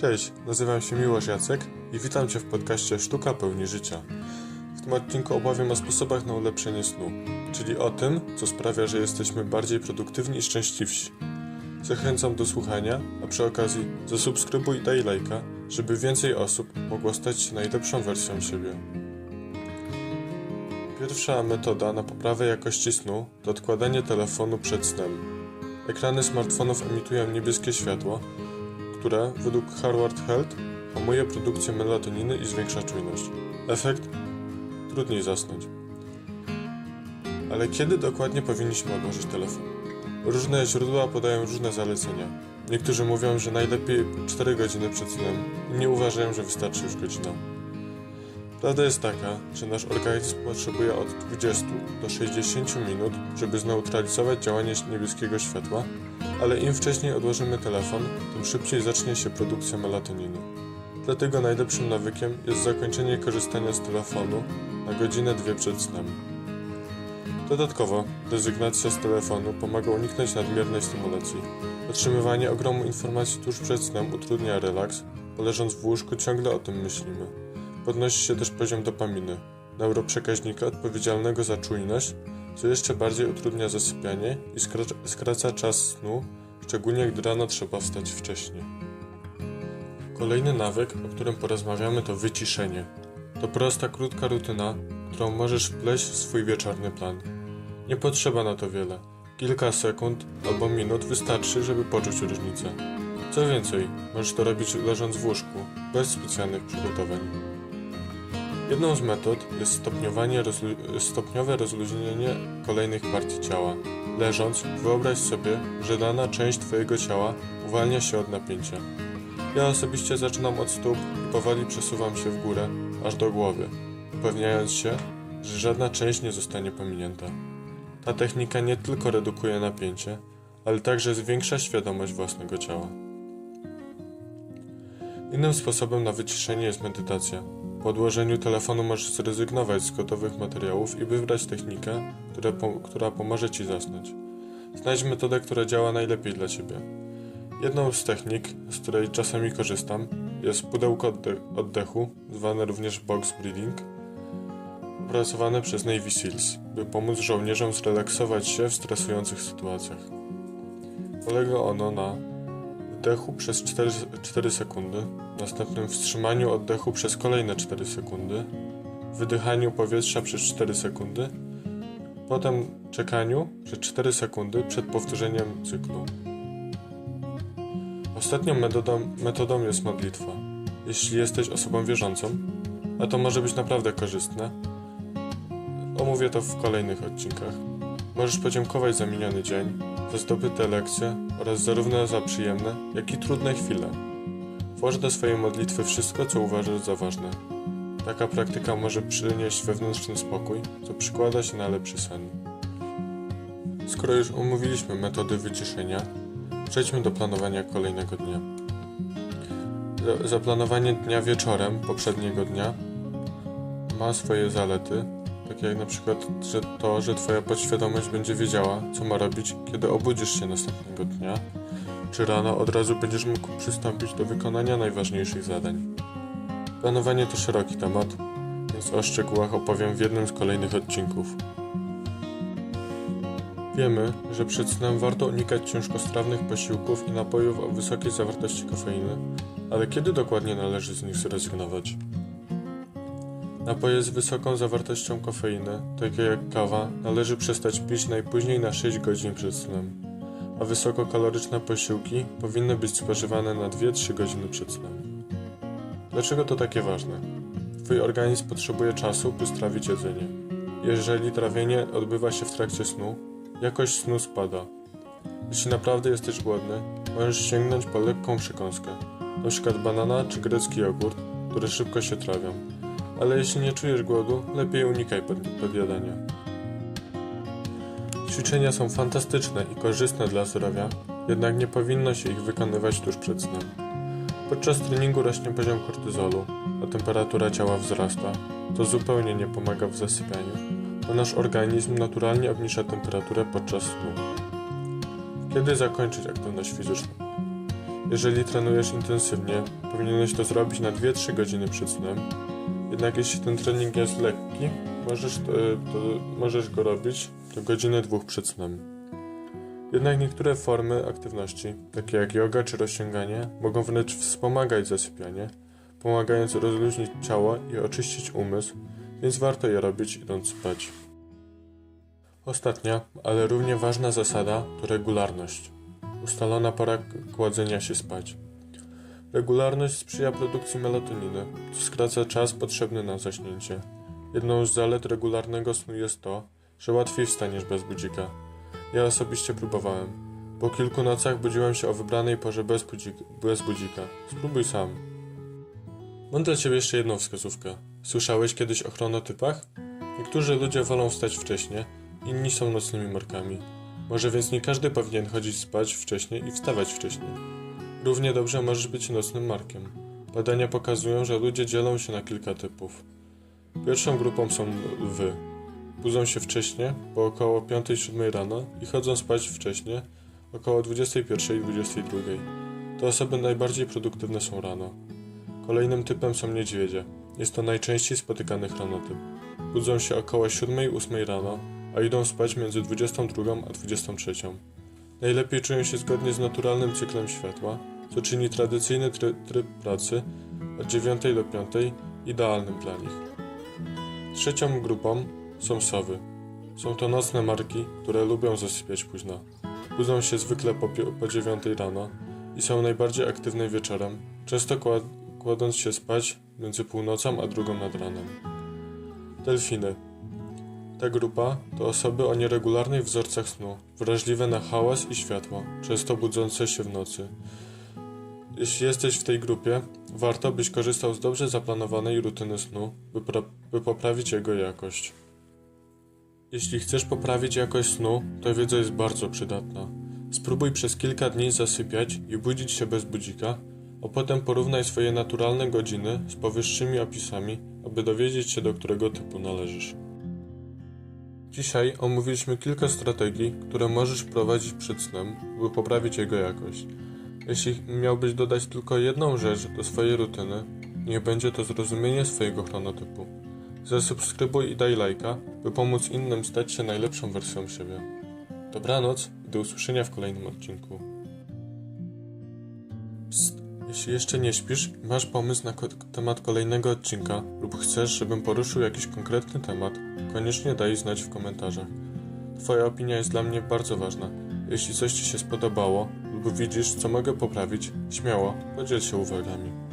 Cześć, nazywam się Miłosz Jacek i witam Cię w podcaście Sztuka pełni życia. W tym odcinku opowiem o sposobach na ulepszenie snu, czyli o tym, co sprawia, że jesteśmy bardziej produktywni i szczęśliwsi. Zachęcam do słuchania, a przy okazji zasubskrybuj i daj lajka, żeby więcej osób mogło stać się najlepszą wersją siebie. Pierwsza metoda na poprawę jakości snu to odkładanie telefonu przed snem. Ekrany smartfonów emitują niebieskie światło, które według Harvard Health hamuje produkcję melatoniny i zwiększa czujność. Efekt? Trudniej zasnąć. Ale kiedy dokładnie powinniśmy odłożyć telefon? Różne źródła podają różne zalecenia. Niektórzy mówią, że najlepiej 4 godziny przed snem, inni uważają, że wystarczy już godzina. Prawda jest taka, że nasz organizm potrzebuje od 20 do 60 minut, żeby zneutralizować działanie niebieskiego światła, ale im wcześniej odłożymy telefon, tym szybciej zacznie się produkcja melatoniny. Dlatego najlepszym nawykiem jest zakończenie korzystania z telefonu na godzinę dwie przed snem. Dodatkowo, rezygnacja z telefonu pomaga uniknąć nadmiernej stymulacji. Otrzymywanie ogromu informacji tuż przed snem utrudnia relaks, bo leżąc w łóżku ciągle o tym myślimy. Podnosi się też poziom dopaminy, neuroprzekaźnika odpowiedzialnego za czujność, co jeszcze bardziej utrudnia zasypianie i skraca, czas snu, szczególnie gdy rano trzeba wstać wcześniej. Kolejny nawyk, o którym porozmawiamy, to wyciszenie. To prosta, krótka rutyna, którą możesz wpleść w swój wieczorny plan. Nie potrzeba na to wiele. Kilka sekund albo minut wystarczy, żeby poczuć różnicę. Co więcej, możesz to robić leżąc w łóżku, bez specjalnych przygotowań. Jedną z metod jest stopniowanie rozlu- stopniowe rozluźnienie kolejnych partii ciała. Leżąc, wyobraź sobie, że dana część Twojego ciała uwalnia się od napięcia. Ja osobiście zaczynam od stóp i powoli przesuwam się w górę, aż do głowy, upewniając się, że żadna część nie zostanie pominięta. Ta technika nie tylko redukuje napięcie, ale także zwiększa świadomość własnego ciała. Innym sposobem na wyciszenie jest medytacja. Po odłożeniu telefonu możesz zrezygnować z gotowych materiałów i wybrać technikę, która, po, która pomoże Ci zasnąć. Znajdź metodę, która działa najlepiej dla Ciebie. Jedną z technik, z której czasami korzystam, jest pudełko odde- oddechu, zwane również box breathing, opracowane przez Navy Seals, by pomóc żołnierzom zrelaksować się w stresujących sytuacjach. Polega ono na wdechu przez 4, 4 sekundy, następnym wstrzymaniu oddechu przez kolejne 4 sekundy, wydychaniu powietrza przez 4 sekundy, potem czekaniu przez 4 sekundy przed powtórzeniem cyklu. Ostatnią metodą, metodą jest modlitwa. Jeśli jesteś osobą wierzącą, a to może być naprawdę korzystne, omówię to w kolejnych odcinkach. Możesz podziękować za miniony dzień, zdobyte lekcje oraz zarówno za przyjemne, jak i trudne chwile. Włóż do swojej modlitwy wszystko, co uważasz za ważne. Taka praktyka może przynieść wewnętrzny spokój, co przykłada się na lepszy sen. Skoro już omówiliśmy metody wyciszenia, przejdźmy do planowania kolejnego dnia. Za- Zaplanowanie dnia wieczorem poprzedniego dnia ma swoje zalety, takie jak na przykład że to, że Twoja podświadomość będzie wiedziała, co ma robić, kiedy obudzisz się następnego dnia, czy rano od razu będziesz mógł przystąpić do wykonania najważniejszych zadań. Planowanie to szeroki temat, więc o szczegółach opowiem w jednym z kolejnych odcinków. Wiemy, że przed snem warto unikać ciężkostrawnych posiłków i napojów o wysokiej zawartości kofeiny, ale kiedy dokładnie należy z nich zrezygnować? Napoje z wysoką zawartością kofeiny, takie jak kawa, należy przestać pić najpóźniej na 6 godzin przed snem, a wysokokaloryczne posiłki powinny być spożywane na 2-3 godziny przed snem. Dlaczego to takie ważne? Twój organizm potrzebuje czasu, by strawić jedzenie. Jeżeli trawienie odbywa się w trakcie snu, jakość snu spada. Jeśli naprawdę jesteś głodny, możesz sięgnąć po lekką przekąskę, np. banana czy grecki jogurt, które szybko się trawią. Ale jeśli nie czujesz głodu, lepiej unikaj pod- podjadania. Ćwiczenia są fantastyczne i korzystne dla zdrowia, jednak nie powinno się ich wykonywać tuż przed snem. Podczas treningu rośnie poziom kortyzolu, a temperatura ciała wzrasta. To zupełnie nie pomaga w zasypianiu, bo nasz organizm naturalnie obniża temperaturę podczas snu. Kiedy zakończyć aktywność fizyczną? Jeżeli trenujesz intensywnie, powinieneś to zrobić na 2-3 godziny przed snem. Jednak jeśli ten trening jest lekki, możesz, to, możesz go robić do godziny dwóch przed snem. Jednak niektóre formy aktywności, takie jak yoga czy rozciąganie, mogą wręcz wspomagać zasypianie, pomagając rozluźnić ciało i oczyścić umysł, więc warto je robić idąc spać. Ostatnia, ale równie ważna zasada to regularność. Ustalona pora kładzenia się spać. Regularność sprzyja produkcji melatoniny, co skraca czas potrzebny na zaśnięcie. Jedną z zalet regularnego snu jest to, że łatwiej wstaniesz bez budzika. Ja osobiście próbowałem. Po kilku nocach budziłem się o wybranej porze bez, budzik, bez budzika. Spróbuj sam. Mam dla ciebie jeszcze jedną wskazówkę. Słyszałeś kiedyś o chronotypach? Niektórzy ludzie wolą wstać wcześnie, inni są nocnymi markami. Może więc nie każdy powinien chodzić spać wcześnie i wstawać wcześnie. Równie dobrze możesz być nocnym markiem. Badania pokazują, że ludzie dzielą się na kilka typów. Pierwszą grupą są lwy. Budzą się wcześnie, po około 5-7 rano i chodzą spać wcześnie, około 21-22. Te osoby najbardziej produktywne są rano. Kolejnym typem są niedźwiedzie. Jest to najczęściej spotykany chronotyp. Budzą się około 7-8 rano, a idą spać między 22 a 23. Najlepiej czują się zgodnie z naturalnym cyklem światła, co czyni tradycyjny try tryb pracy od 9 do 5 idealnym dla nich. Trzecią grupą są sowy. Są to nocne marki, które lubią zasypiać późno. Budzą się zwykle po, po 9 rano i są najbardziej aktywne wieczorem, często kład kładąc się spać między północą a drugą nad ranem. Delfiny. Ta grupa to osoby o nieregularnych wzorcach snu, wrażliwe na hałas i światło, często budzące się w nocy. Jeśli jesteś w tej grupie, warto byś korzystał z dobrze zaplanowanej rutyny snu, by, by poprawić jego jakość. Jeśli chcesz poprawić jakość snu, to wiedza jest bardzo przydatna. Spróbuj przez kilka dni zasypiać i budzić się bez budzika, a potem porównaj swoje naturalne godziny z powyższymi opisami, aby dowiedzieć się, do którego typu należysz. Dzisiaj omówiliśmy kilka strategii, które możesz wprowadzić przed snem, by poprawić jego jakość. Jeśli miałbyś dodać tylko jedną rzecz do swojej rutyny, niech będzie to zrozumienie swojego chronotypu. Zasubskrybuj i daj lajka, by pomóc innym stać się najlepszą wersją siebie. Dobranoc i do usłyszenia w kolejnym odcinku. Jeśli jeszcze nie śpisz masz pomysł na ko- temat kolejnego odcinka lub chcesz, żebym poruszył jakiś konkretny temat, koniecznie daj znać w komentarzach. Twoja opinia jest dla mnie bardzo ważna. Jeśli coś Ci się spodobało lub widzisz, co mogę poprawić, śmiało podziel się uwagami.